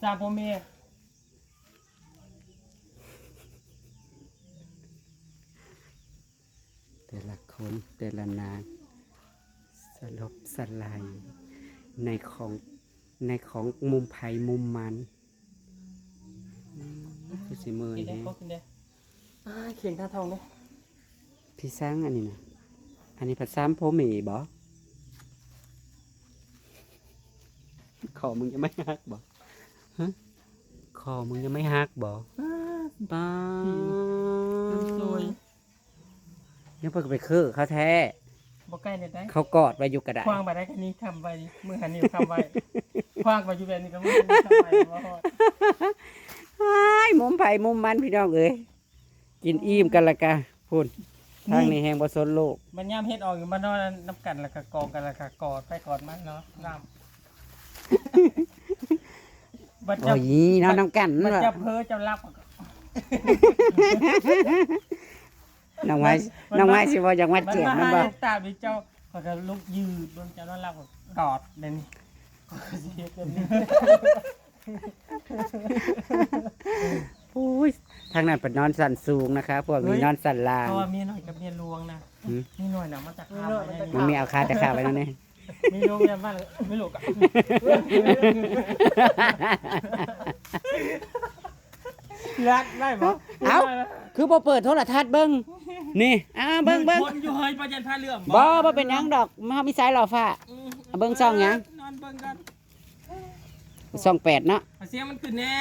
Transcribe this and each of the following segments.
สามพ่อแม่แต่ละคนแต่ละนางสลบสลายในของในของมุมไผ่มุมมันอืมคือสิมือกินได้นี่ก็กินได้อ่าเขียงท่าทองเลยพี่สร้างอันนี้นะอันนี้ผัดซ้ำโพหมีบ่ขอมึงจะไม่ฮักบ่ ฮะขอมึงจะไม่ฮักบ่ป้าน้ำซวยยังเพิ่งไปคือเขาแท้ บ่ใกล้เลยได้เขากอดไว้อยู่กระดาษควางไปได้แค่นี้ทำไปมือหันนิ้วทำไปควางไปอยู่แบบนี้ก็มือหันนิ้วทำไปบ่ฮอดว้ายมุมไผ่มุมมันพี่น้องเอ้ยกินอิ่มกันละกะพูดทางนี้แหงบ่สนโลก มันย่ำเฮ็ดออกอยู่มานอนน้ำกันแล้วก็กองกันแล้วก็กอดไปกอดมาเนาะน้ำ บัดจัโอ้บยน้องน้ำกันบัดว่ะจับเพ้อจับรับน้องไม้น้องไม้สิบ่อยากมามันเจ็บมามันหาบ่ตาพี่เจ้าพอก็ลุกยืดเบิ่งเจ้านอนรับก็กอดเดี๋ยวนี้ก็สิเฮ็ดแบบนี้โอ้ยทางนั้นเป็นนอนสันสูงนะคะ พวกนี้นอนสันล่าง เพราะว่าเมียน้อยกับเมียหลวงนะหืม มีหน่อยน่ะมันจะข้ามไปได้มันมีเอาคาแต่ขาไว้นั่นนี่ มีโรงยาบ้านไม่หลกอะรักได้ปะเอ้า คือบ่เปิดโทรทัศน์เบิ่งนี่อ้าเบิ่งเบิ่งคนอยู่เฮยประจันผ้าเหลื่อมบ่บ่เป็นหยังดอกมามีสายหล่อฟ้าอืมเอาเบิ่งซ่องหยังนอนเบิ่งกันช่องแปดเนาะเอาเสียงมันขึ้นแน่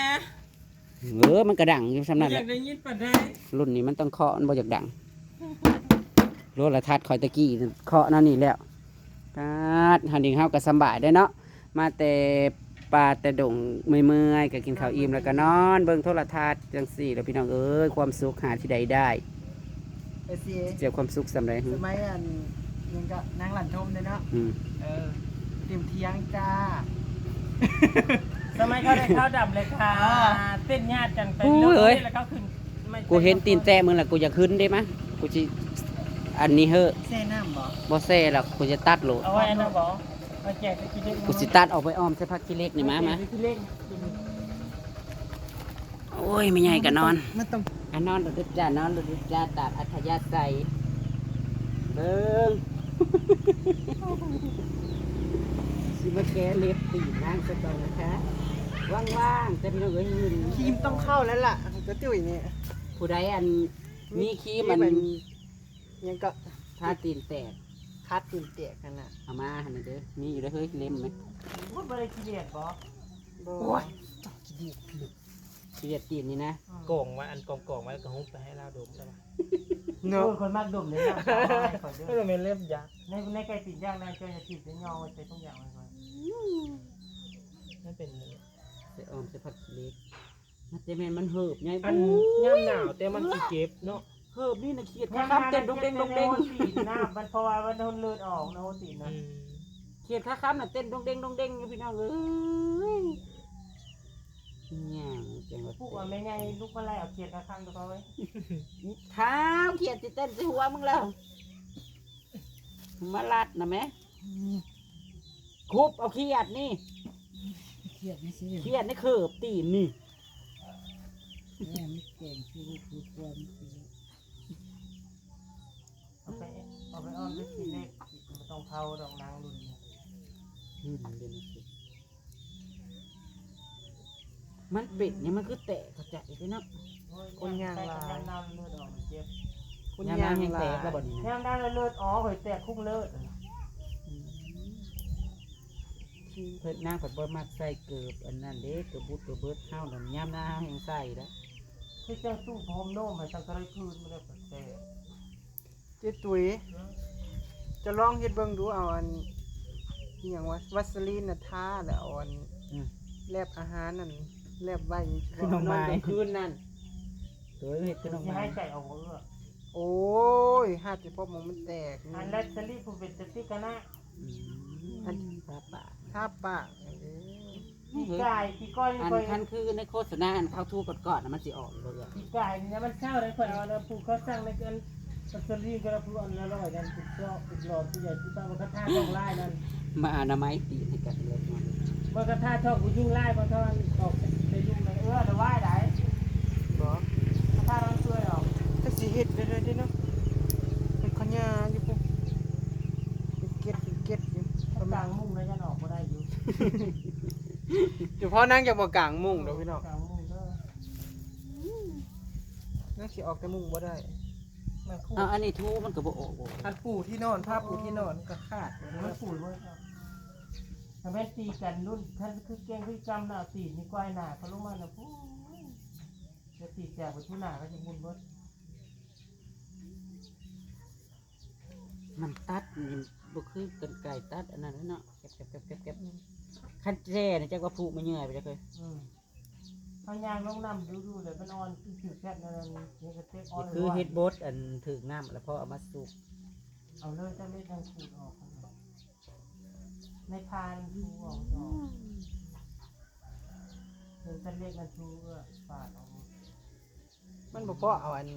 เออมันกระดังอยู่สำไม่นั้นอแหยาละกได้ยินปะได้รุ่นนี้มันต้องเคาะมันบ่อยากดังโทรทัศน์คอยตะกี้เคาะนั่นนี่แล้ว ปาดหันดิงเฮาก็สำบายได้อเนาะมาแต่ปลาแต่ดงเมื่อยๆก็กินข้าวอิ่มแล้วก็นอน เบิ่งโทรทัศน์จังสี่แล้วพี่น้องเอ้ยความสุขหาที่ใดได้ไอซีเจียวความสุขสำไรสมัยอันยังก็นางหลันชมเลยเนาะอืมเออเตรียมเทียงจ้า สมัยเขาได้ข้าวดำเลยค่ะอ่าเต้นญาติกันไปเรื่อยๆแล้วก็ขึ้นไม่กูเห็นตีนแต้มึงและกูจะขึ้นได้มะกูจะ อันนี้เฮ้อะแซ่น้ำบ่บ่แซ่หรอกกูจะตัดโหลดเอาไว้อันนะบอกมาแจกไปกินเล็กกูสิตัดออกไปอ้อมใส่ผักขี้เหล็กนี่มามาไปกินเล็กโอ้ยไม่ใหญ่ก็นอนมันต้องอันนอนดุดจ้านอนดุดจ้าตากอัธยาศัยเบิ่งสิมาแก้เล็บตีนางซะก่อนนะคะ ว่างๆแต่พี่น้องเอ้ยยืนครีมต้องเข้าแล้วล่ะก็ตุ้ยนี่ผู้ใดอันมีครีมมัน ยังก็ทาตีนแตกคัดตีนเตียกันน่ะเอามาหันน่ะเด้อมีอยู่เด้อเฮ้ยเล็มไหมพูดไปเลยกิเลสบอบ่โอ้ยเสียดตีนนี่นะโกงไว้อันกองกองไว้แล้วก็หุบไปให้เราดมได้ไหมเนาะคนมากดมเลยนะก็จะเป็นเล็บยักษ์ในในไก่ติดย่างในเจ้าจะติดจะยอไว้ใส่ทุกอย่างไว้ก่อนนั่นเป็นใส่ออมใส่ผักขี้เหล็กมันแต่แม่นมันเหิบไงอันย่ำหนาวแต่มันสิเก็บเนาะ เหิบนี่นะเขียดข้าคำเต้นดงเด้งดงเด้งหน้ามันเพราะว่ามันโดนเลือดออกนะโอตินะเขียดข้าคำน่ะเต้นดงเด้งดงเด้งอยู่พี่น้องเอ้ยย่างจังหวัดพวกว่าไม่ไงลูกมาไล่เอาเขียดข้างๆตัวเขาไว้เท้าเขียดสิเต้นสิหัวมึงแล้วมาลัดนะแม่คุบเอาเขียดนี่เครียดนี่สิเขียดนี่เขิบตีนนี่แม่ไม่เก่งคือคือความ เอาไปเอาไปอ้อมด้วยขีดเล็กมันต้องเผาดอกนางรุ่นนี้อืมเดี๋ยวนะสิมันเป็ดเนี่ยมันคือแตะเข้าใจไปเนาะคนย่างลายย่างน้ำเลือดออกมันเจ็บคุณยามยางน้ำยังลาแตกแล้วบ่นี้นะย่างน้ำแล้วเลือดออกหอยแตกคุ้งเลือดเพิ่นนางเพิ่นบ่มักใส่เกือบอันนั้นเด้เกือบบุดเกือบเบิดเฮานั่นยามหน้าเฮาแฮงใส่แล้วที่เจ้าตู้พรมโน้มให้ตั้งกระไรคืนไม่ได้เปิดแตกเจ๊ตุ้ย จะลองเฮ็ดเบิ่งดูเอาอันอหย่างว่าวัสลีนน่ะทาแล้วเอาอันอืม แลบอาหารนั่นแลบไว้คือน้องไม้คืนนั่น โดยเฮ็ดคือน้องที่ไม้ให้ใจเอาเออโอ้ยหาดสิพบมองมันแตกอันแรกจะรีบผู้เป็นจะติกันนะอืมอันป้าป้าถ้าปะเอ้ยพี่กายพี่ก้อยอันคอยคันคือในโฆษณาอันเข้าทู่ก่อนๆน่ะมันสิออกบ่เอ่ยพี่กายเนี่ยมันเช่าเลยคนเอานะผู้เขาสร้างในกัน ปัสสลีก็รับรู้อันละร้อยกันติดรอบติดหลอดที่ใหญ่ที่ป้ามันกระทาช่องไล่นั่นมาอนามัยตีให้กันเลยมันมันกระทาช่องกูยิ่งไล่เพราะท่านออกจากอเดี๋ยวไหว้ได้บ่ถ้าเราช่วยออกก็สิเฮ็ดได้เลยเด้เนาะเป็นขยาอยู่ปุ๊บเป็นเก็ดเป็นเก็ดอยู่ถ้ากลางมุ่งแล้วจะออกก็ได้อยู่เดี๋ยวพ่อนั่งจะมากลางมุ้งเดี๋ยวพี่น้องกลางมุ่งเด้อนั่งสิออกแต่มุ้งบ่ได้ มันคู่เอาอันนี้ทูมันก็บ่ออกบ่อันปูที่นอนผ้าปูที่นอนก็ขาดมันปูเลยทำให้ตีกันรุ่นท่านคือเก่งคือจำหน้าตีนี่ก้อยหน้าเขาลงมานะพูจะตีแจกไปทุหน้าก็จะมุนเบิดมันตัดนี่บ่คือกันไก่ตัดอันนั้นเนาะเก็บเก็บเก็บเก็บเก็บคันแร่นี่จักว่าผูกมันเหนื่อยไปจักเลยอืม เขายางลงน้ำดูดูเดี๋ยวมันออนคือถือแค่นั้นนี่ก็เต็กออนนี่คือเฮ็ดบดอันถึกน้ำแล้วพอเอามาสุกเอาเลยจะไม่ต้องขูดออกในพานชูออกออกเห็นจะเรียกกันชูก็ปาดออกมันบ่พอเอาอัน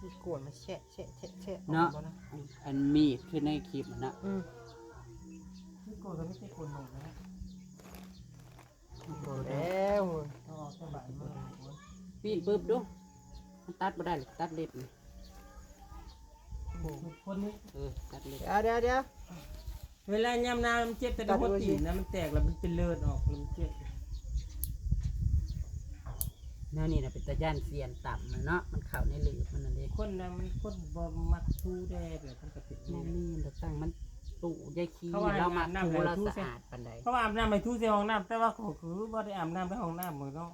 มีกวนมาแชะแชะแชะแชะออกเนาะ บ่นะอันมีดคือในคลิปมันนะอืมที่โกนก็ไม่ใช่โกนหนุ่มนะ โดนแล้วต้องออกสบายมากปีนปึ๊บดูมันตัดบ่ได้หรอกตัดเล็บนี่คนนี้เออตัดเล็บเดี๋ยวเดี๋ยวเดี๋ยวเวลายำนามันเจ็บแต่ดนหัวตีนนะมันแตกแล้วมันเป็นเลือดออกแล้วมันเจ็บแนวนี้นะเป็นตะย่านเสียนต่ำนะเนาะมันเข้าในหลืบมันนั่นเด้คนนะมันคนบ่มักชูแดแบบมันก็เป็นแม่นี่มันตั้งมัน ตู่ยายขี้เขาว่าเรามาน้ำทูไหลเราทู่สะใส่อาดปานใดเพราะว่าอาบน้ำไปทู่ใส่ห้องน้ำแต่ว่าก็คือบ่ได้อาบน้ำในห้องน้ำเหมือนเนาะ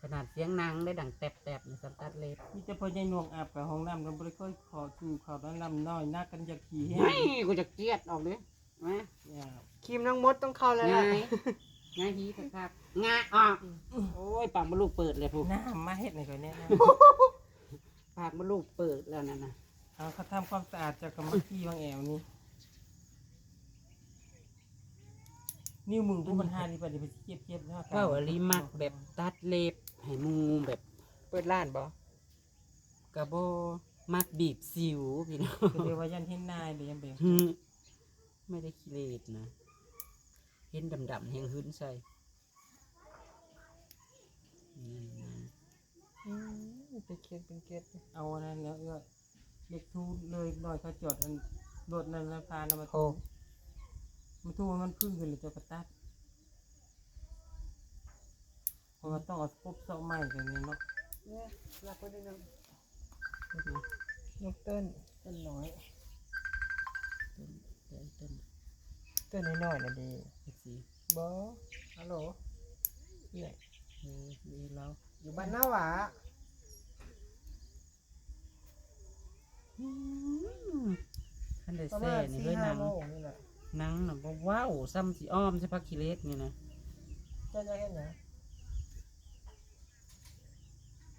ขนาดเสียงนางได้ดังแตบๆนี่สัตัดเล็บมีแต่พอใหญ่หน่วงอาบไปห้องน้ำเราบ่ได้ค่อยขอชูเขาแล้วน้ำน้อยนักกันจะขี่แห้เฮ้งยกูจะเกลียดออกเด้มาอย่าครีมน้องมดต้องเข้าแล้วไงล่ะไงฮีคักๆงาออกโอ้ยปากมดลูกเปิดเลยพูน้ำมาเฮ็ดในก่อนเนี้ยนะปากมดลูกเปิดแล้วนั่นน่ะ เอาเขาทำความสะอาดจากกรรมขี้บางแอวนี่นิ้วมือผู้มันหาดีปะเดี๋ยวไปเจ็บเจ็บๆเนาะเว้าอลิมักแบบตัดเล็บให้หมูแบบเปิดร้านบ่กระโบมักบีบสิวพี่น้องคือเดี๋ยวว่ายันเห็นนายเดี๋ยวยังเบงฮึไม่ได้ขี้เลดนะเห็นดำๆแหงหึ้นใส่นี่นะอืมเป็นเก็ดเป็นเก็ดเอาอันนั้นแล้วเอ้ย เด็กทูเลยหน่อยเขาจอดอันรถนั่นแล้วพานามาโอ้ ทูมาทูมันพึ่งขึ้นเลยเจะกระตัดเพราะว่าต้องเอาปุ๊บเสาไม้กันนี่เนาะเนี่ยรักไว้ด้วยนะนกเต้นต้นน้อยเต้นเต้นเต้นน้อยๆน่ะดีเอ็กซี่บ่ฮัลโหลเนี่ยเออดีแล้วอยู่บ้านหน้าหวา ขันได้ประแซ่มาณนี่สี่เฮ้ยหห้านังโมงนี่แหละหนังน่ะบ่ว้าวซ้ำสีอ้อมใช่พักคิเล็กนี่นะเจ้าจะเห็นหยัง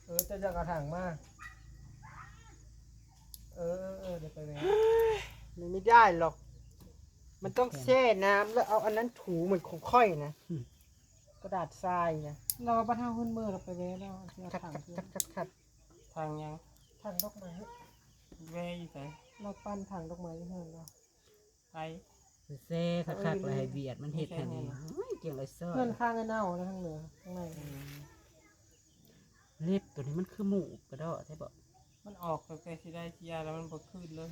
เออเจ้าจะกระถางมาเออเออเออเดี๋ยวไปแวะมันไม่ได้หรอก มันต้องแช่น้ำแล้วเอาอันนั้นถูเหมือนของค่อยนะ กระดาษทรายนะเราบ้านเฮาขึ้นมือเราไปแว่แล้วที่เอาขัดถังขัดขึ้นขัดขัดขัดทางยังถังดอกไม้ แว่อยู่ไหนเราปั้นถังดอกไม้ที่เฮือนเราไปแซ่คักๆเลยให้เบียดมันเฮ็ดให้นี่โอ้ยเก่งเลยซ้อเพื่อนข้างไอ้เน่าแล้วทั้งเหนือข้างในเล็บตัวนี้มันคือหมูกระดอใช่ปะมันออกตั้งแต่สิได้สิยาแล้วมันบ่ขึ้นเลย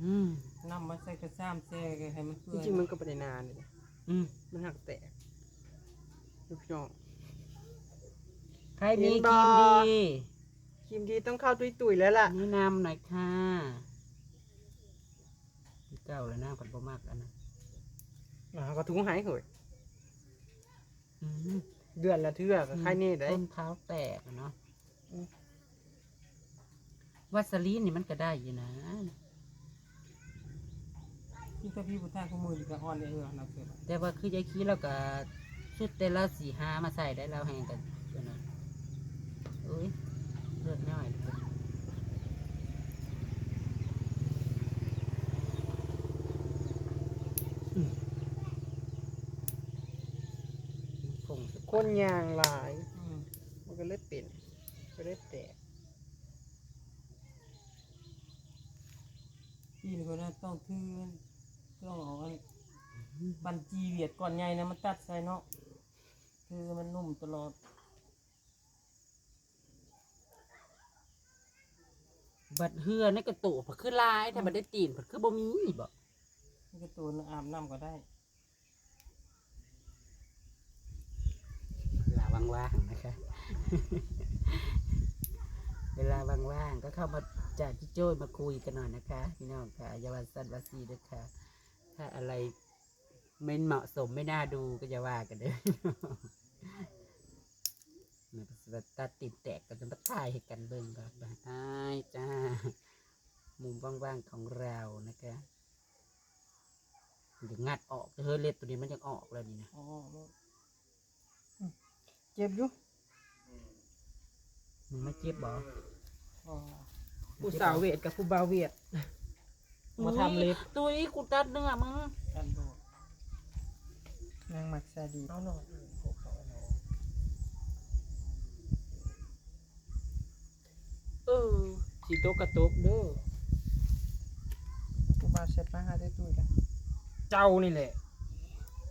อืมน้ำมาใส่กระซ้ำแซ่ให้มันจเปื่อยริงๆมันก็ไม่ได้นานเลยนะอืมมันหักแตกลูกพี่น้อง ใครมีเห็นคบ่รีมดีครีมดีต้องเข้าตุยตุยๆแล้วล่ะแนะนำหน่อยค่ะพี่เก้าแล้วนะผัดบะมากอันนั้นอ่าก็ถุงหายเหยอืมเดือนละเทื่อกับใครนี่ได้ต้นเท้าแตกอะเนาะอืมวัสลีนนี่มันก็ได้อยู่นะที่ถ้าพี่ผู้ทางข้อมือดีก็อ่อนได้เออเราเกิดแต่ว่าคือยายขี้เราก็ชุดแต่ละสีหามาใส่ได้เราแหงกันตัวนั้น อุ้ยเลือดน้อยเลยอืมคงสุดคนยางหลาย อืมมันก็เลยเป็นก็เลยแตกตีนก็น่าต้องทื่นต้องเอาอันบันจีเวียดก่อนใหญ่นะมันตัดใส่เนาะคือมันนุ่มตลอด บัดเฮือในกระตุกผักคือลายแต่บัดได้ตีนผักคือบ่มีบ่นี่ก็ตัวนึงอาบน้ำก็ได้เวลาว่างๆนะคะ เวลาว่างๆก็เข้ามาจากจิโจ้ยมาคุยกันหน่อยนะคะพี่น้องค่ะอยาวันสันวาซีด้วยค่ะ ถ้าอะไรไม่เหมาะสมไม่น่าดูก็จะว่ากันเด้อ มันก็สิตัดติดแตกกันจะมาถ่ายให้กันเบิ่งก่อนไปอ้ายจ้า มุมว่างๆของเรานะคะเดี๋ยวงัดออกเฮ้ยเล็บตัวนี้มันยังออกแล้วนี่นะอ๋อแล้วเจ็บอยู่มึงไม่เจ็บบ่อ๋อผู้สาวเวทกับผู้บ่าวเวทมาทำเล็บตุ้ยกูตัดเนื้อมึงกันโดดนางมักซาดีเอาหน่อยอื่นพวกเขาเอาหน่อย เออสีโตกกระตกเด้อผู้บ่าวเสร็จมาหาได้ตุ้ยกันเจ้านี่แหละ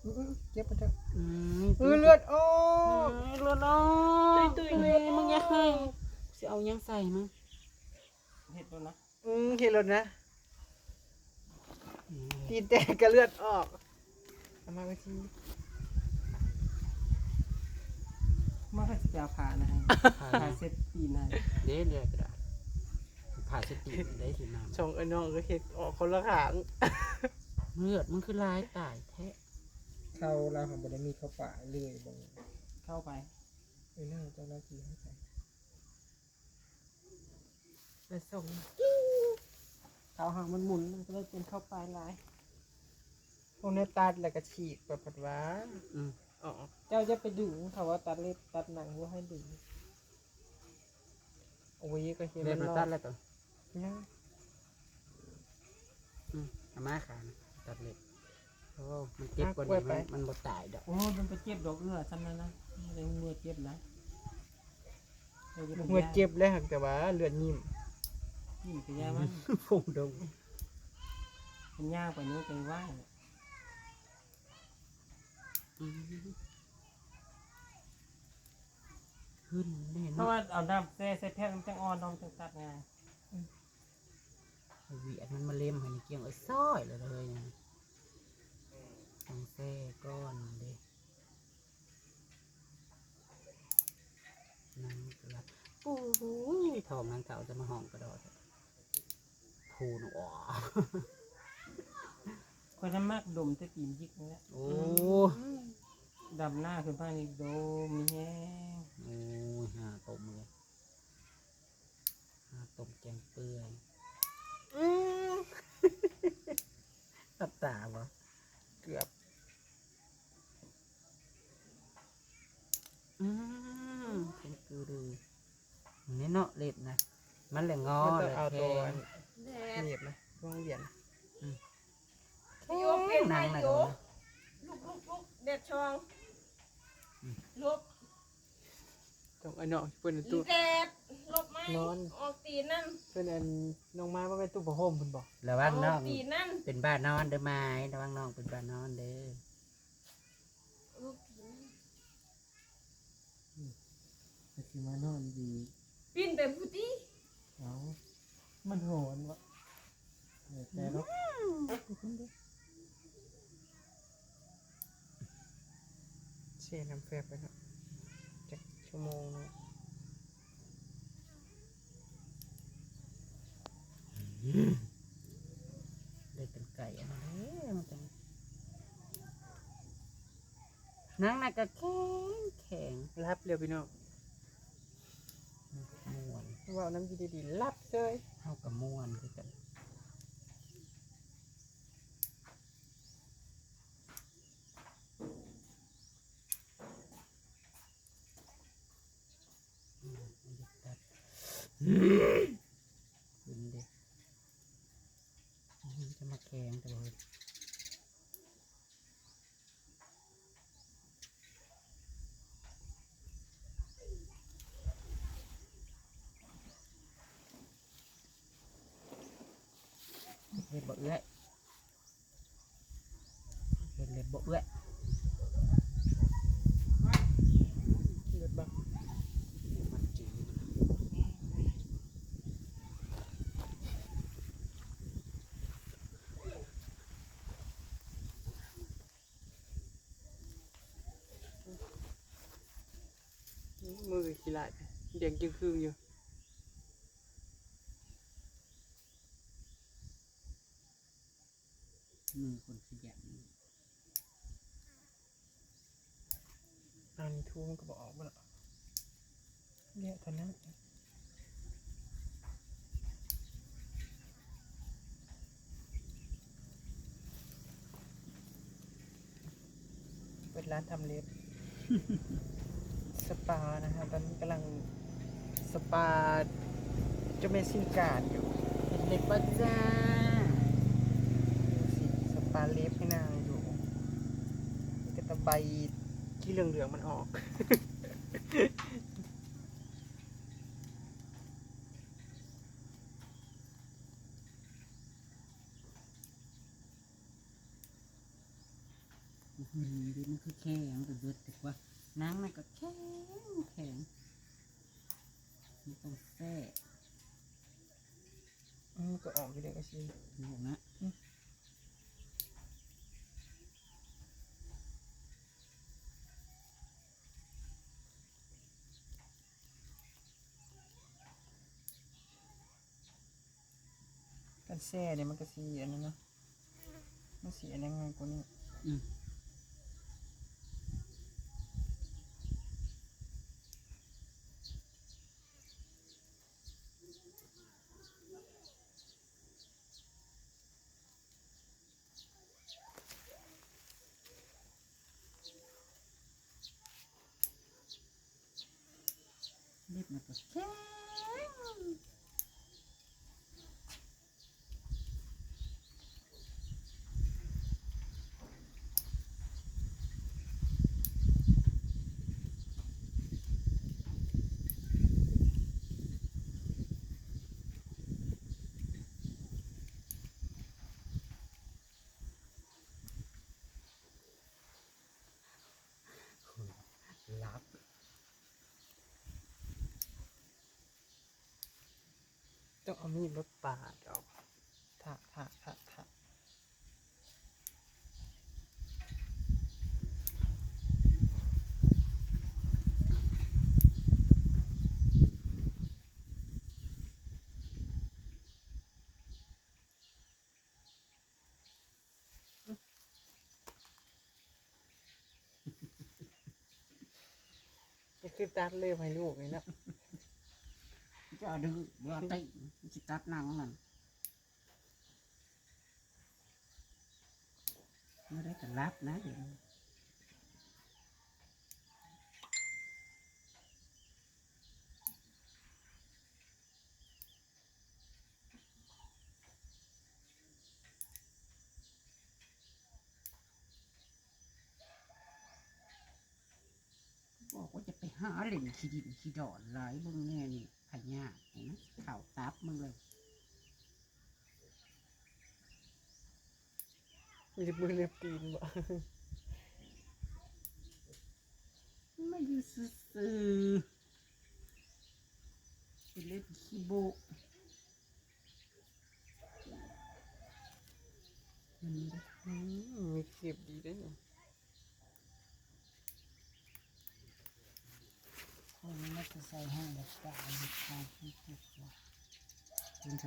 อื้อๆเจ็บปะเถอะอืมเออเลือดออโอ้กยเลือดออกตุ้ยๆเฮ้ยมึงอย่าให้สิเอายังใส่มึงเห็ดแล้วนะอืมเห็นแล้วนะตีนแตกกระเลือดออกเอามาไปที มันก็จะผ่านะฮะผ่าเซ็ตตีนนะเด้เด้กระดาษผ่าสติได้สิมาชงไอ้น้องก็เห็ดออกคนละขางเลือดมึงคือลายตายแท้เขาเราของบไดมีเข้าป่าเลยบางเข้าไปไอ้น้องเจ้าหน้าที่ให้ไปแล้วส่งเขาหางมันหมุนมันก็เลยเป็นเข้าปลายลายพวกนี้ตัดแล้วก็ฉีกไปผัดหว่าอืม อ๋อเจ้าจะไปดึงเขาว่าตัดเล็บตัดหนังว่าให้ดึงโอ้ยก็เห็นเล็บมันมันรอตัดดแล้วตัวยังอืมเอามาขานะตัดเล็บโอ้มันเจ็บกว่านี้มันมันบ่ตายดอกโอ้มันไปเจ็บดอกเอื้อซ้ำนั้นนะไม่ได้มือเจ็บนะดี๋ยวจะไปหัวเจ็บแล้วหักแต่ว่าเลือดนิ่มนี่ไปย่ามันฟงดงเป็นย่างไปนู้นไปว่าง อืม ขึ้นแน่เพนอราะนว่าเอาน้ำแซ่ใส่แพทย์มันจังอ่อนน้องจังตัดไงเอาเวียดมันมาเล็มให้เกี่ยงไอ้ซ้อยเลยเลยนะต้องแซ่ก้อนเด้นั่งกระโอ้โหทองนางเก่าจะมาห้องกระโดดพูนอ๋อคนน้ำมากดมจะตีนยิกนี่แหละโอ้ ดำหน้าคือบ้านนี่ดมมีแห้งโอ้ยหาต้มเลยหาต้มแกงเปื่อยตับตาบ่เกือบอืมเป็นคือดูนี่เนาะเล็บนะมันแหละงอมันต้อเลงยเอาแทตัวงหนีบนะช่วงเหรียญแทงหนังนะดูนะลูกลูกลูกเด็ดช่อง ลบต้องไอ้น้องเพื่อนอีตู้เด็ดลบไหมนอน ออกตีนนั่นเพื่อนอันน้องไม้ว่าเป็นตู้ผ้าห่มคุณบอกระวังน้ออองกตีนนั่นเป็นบ้านนอนเด้อไม้ระวังน้องเป็นบ้านนอนเด้อลูกตีนแต่คือมานอนดี ปิ้นเป็นผู้ที่ เอามันโหนวะเดี๋ยวแต่เนาะ เช่น้ำแฟบไปเนาะจักชั่วโมงเนาะได้เป็นไก่อะไรมันจังหนังน่ะก็แข็งแข็งรับเร็วพี่น้องม่วนว่าน้ำดีดีๆรับเลยเท่ากับม่วนคือกันอืมมันจะตัด ขึ้นดิมันจะมาแกงแต่ว่าเห็ดบ่เอื้อยเห็ดเล็บบ่เอื้อย เลือดบ้าง มันจืด มือขี้ลายเด็กยังคืนอยู่มือคนขยันอันนี้ทูมันก็บอกออกมาแล้วเนี่ยตอนนั้นเปิดร้านทำเล็บ สปานะฮะตอนนี้กำลังสปาเจ้าแม่สิ้นการอยู่เดเล็บป้าจ้าสิสปาเล็บให้นางอยู่นี่ก็ตะใบที่เหลืองๆมันออกมันคือแข็งแต่เบิดแต่ว่า น้ำมันก็แข็งแข็งมันต้องแซ่อืมก็ออกอยู่เด็กก็สิดูนะกันแซ่เนี่ยมันก็สีอันนั้นเนาะมันสีอันนั้นไงกว่านี้อืม ต้องเอามีดมาปาดออกถากถากถากถากคือตัดเล็บให้ลูกเลยนะ จะเอาดื้อบ่เอาติสิตัดหนังนั่นไม่ได้กันรับนะเดี๋ยวบอกว่าจะไปหาเหล่นขี้ดินขี้ดอนหลายเบิ่งแน่นี่ พญาเห็นไหมเข่าตับมึงเลยเล็บมือเล็บตีนบ่ไม่อยู่ซื่อๆเป็นเล่นขี้โบกมันนี่เด้ออืมมีเขียบดีด้วยเนี่ย คนไม่จะใส่ห้องแบบตายมีทางที่ตุกว่าเป็นไง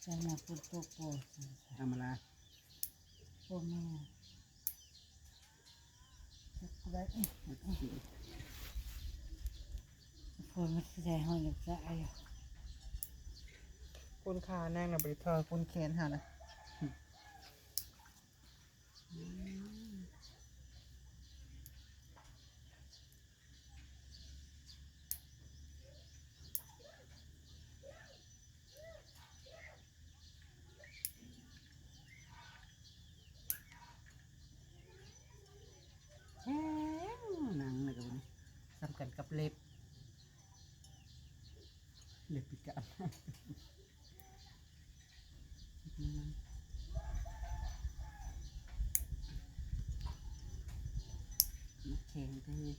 ใส่มาปุตโตโปทำอะไรโปแม่สักไรฝนมันใส่ห้องหลับใจอะคนขานั่งนะบริทอคนแขนหานะแห้งหนังเลยกับมันสำคัญกับเล็บ เล็บพิการ แข็งไปเลย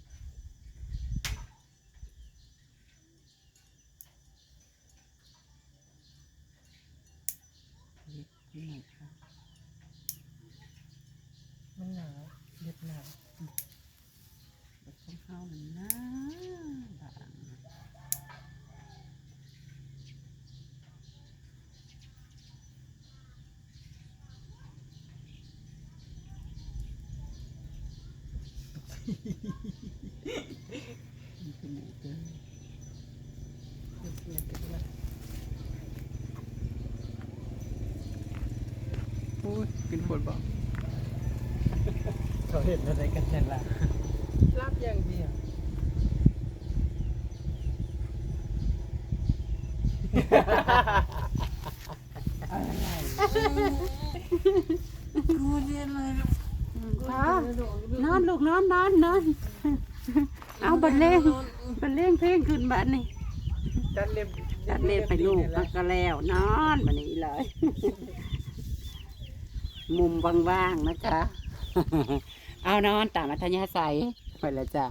เล็บนี่หน่อยค่ะ มันหนาวเด็ดหนาว เล็บของเขาหนึ่งนะบาง มันเป็นหมูเด้อ พูดกินผลบ่เขาเห็นอะไรกันแต่ละรับอย่างเดียวกูเรียนเลยนอนลูกนอนนอนนอนเอาบันเลงบันเลงเพลงขึ้นบัดนี่จัดเล็บจัดเล่นไปลูกแล้วก็แล้วนอนบันนี้เลย มุมว่างๆนะจ๊ะ เอานอนตามอัธยาศัยไปแล้วจ้ะ